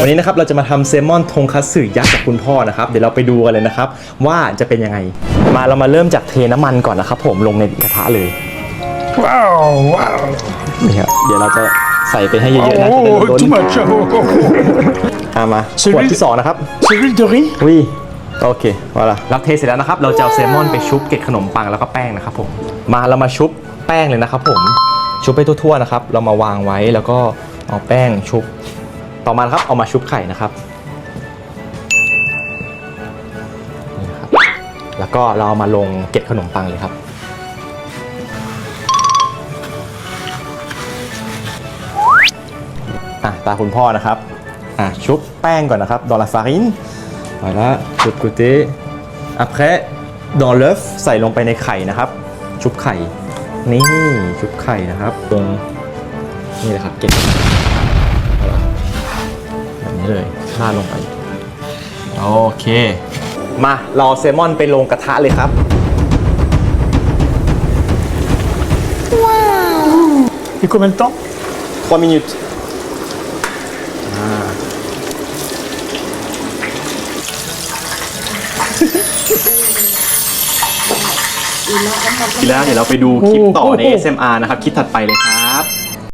วันนี้นะครับเราจะมาทำเซลมอนทงคัตสึยักษ์จากคุณพ่อนะครับ เดี๋ยวเราไปดูกันเลยนะครับ ว่าจะเป็นยังไง มาเรามาเริ่มจากเทน้ำมันก่อนนะครับ ผมลงในกระทะเลย Wow, wow. นี่ครับเดี๋ยวเราจะใส่ไปให้เยอะๆนะจะได้ Oh, ล้น too much. Oh, oh, oh. อามาใช่ขวดไหมที่สองนะครับ C'est l'huile de riz วิโอเคว่าละเราเทเสร็จแล้วนะครับ เราจะเอาแซลมอนไปชุบเกล็ดขนมปังแล้วก็แป้งนะครับผมมาเรามาชุบแป้งเลยนะครับผมชุบไปทั่วๆนะครับ เรามาวางไว้แล้วก็เอาแป้งชุบ ต่อมาครับเอามาชุบไข่นะครับนี่นะครับ แล้วก็เราเอามาลงเกล็ดขนมปังเลยครับ อะตาคุณพ่อนะครับ อะชุบแป้งก่อนนะครับ dans la farine voilà de l'autre côté après dans l'œuf ใส่ลงไปในไข่นะครับ ชุบไข่ นี่ชุบไข่นะครับ ตรง นี่เลยครับเก็บ นี้เลยราดลงไป โอเค มารอแซลมอนไปลงกระทะเลยครับ Et combien de temps 3 minutes ทีแล้วเดี๋ยวเราไปดูคลิปต่อในโอ้โห SMR นะครับ คลิปถัดไปเลยครับ